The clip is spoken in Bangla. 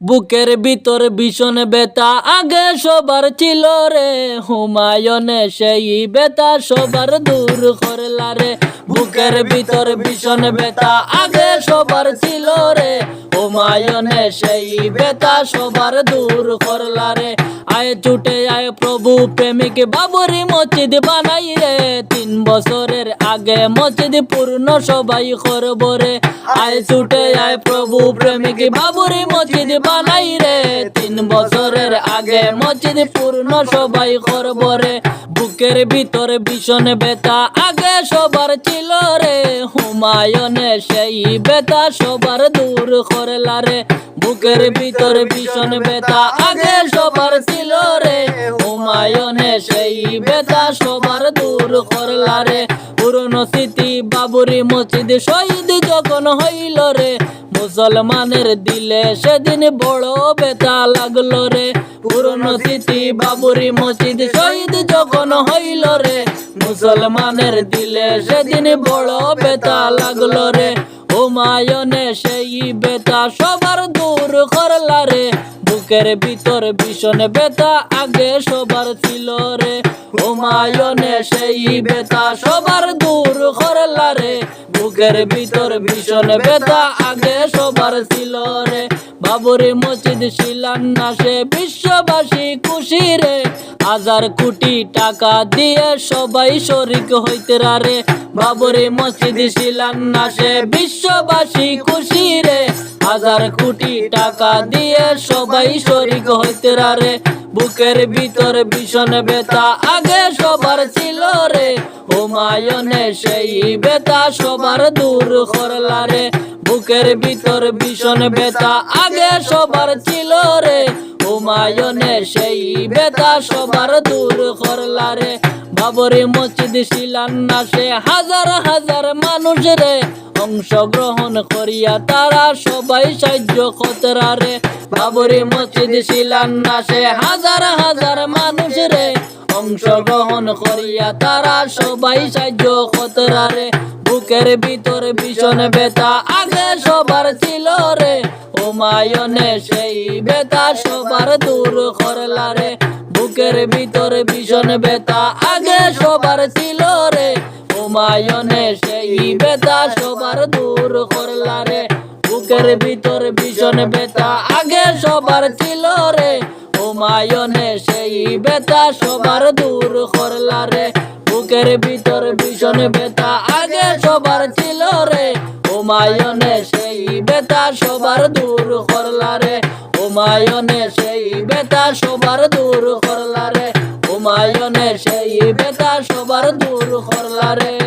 বুকের ভিতর ভীষণ বেতা আগে সবার ছিল রে। হুমায়নে সেই বেতা সবার দূর করলা রে। বুকের ভিতর ভীষণ বেতা আগে সবার ছিল রে। হুমায়ুনে সেই বেতা সবার দূর করলারে। আয় ছুটে আয় প্রভু, প্রেমিক বাবরি মসজিদ বানাই রে। তিন বছরের আগে মসজিদ পূর্ণ সবাই করব রে। আয় ছুটে আয় প্রভু, প্রেমিক বাবরি মসজিদ বানাই রে। বছরের আগে মসজিদ পূর্ণ সবাই করব রে বুকের ভিতরে ভীষণ বেতা আগে সবার ছিল রে, হুমায়ুনে সেই বেতা সবার দূর করলা রে, বুকের ভিতরে ভীষণ বেতা আগে সবার ছিল রে, হুমায়ুনে সেই বেতা সবার দূর করলা রে। পুরনো স্মৃতি বাবুরি মসজিদ শহীদ যখন হইল রে মুসলমানের দিলে সেদিন বড় বেতা লাগল রে। পুরনো স্মৃতি, বাবুরি মসজিদ, শহীদ যখন হইল রে। মুসলমানের দিলে সেদিন বড় বেতা লাগল রে। হুমায়ুনে সেই বেতা সবার দূর করলা রে। বুকের ভিতর ভীষণ বেতা আগে সবার ছিল রে। হুমায়ুনে সেই বেতা সবার দূর বুকের ভিতর ভীষণ বেতা আগে সবার ছিল রে। বাবুরি মসজিদ শিলান্যাসে বিশ্ববাসী খুশি রে। হাজার কোটি টাকা দিয়ে সবাই শরিক হইতে রে বাবরি মসজিদ শিলান্যাসে বিশ্ববাসী খুশি রে। হাজার কোটি টাকা দিয়ে সবাই শরিক হইতে রে বুকের ভিতর ভীষণ বেতা আগে সবার ছিল রে। হুমায়ুনে সেই বেতা সবার দূর করলা রে। বুকের ভিতর ভীষণ বেতা আগে সবার ছিল রে। হুমায়ুনে সেই বেতা সবার দূর করলা রে বাবরি মসজিদ শিলান্যাসে হাজার হাজার মানুষ রে। অংশগ্রহণ করিয়া তারা সবাই সাহায্য কতরা রে বাবরি মসজিদ শিলান্যাসে হাজার হাজার মানুষ রে। অংশগ্রহণ করিয়া তারা সবাই সাহায্য কতরা রে বুকের ভিতর ভীষণ বেতা আগে সবার ছিল রে। হুমায়ুনে সেই বেতা সবার দূর করলা রে। বুকের ভিতর ভীষণ বেতা আগে সবার ছিল রে। হুমায়ুনে সেই বেতা সবার দূর করলা রে। বুকের ভিতর ভীষণ বেতা আগে সবার ছিল রে। হুমায়ুনে সেই বেতা সবার দূর করলা রে। বুকের ভিতর ভীষণ বেতা আগে সবার ছিল রে ওমায়নে সেই বেতা সবার দূর করলা রে। ওমায়নে সেই বেতা সবার দূর করলা রে ওমায়নে সেই বেতা সবার দূর করলা রে।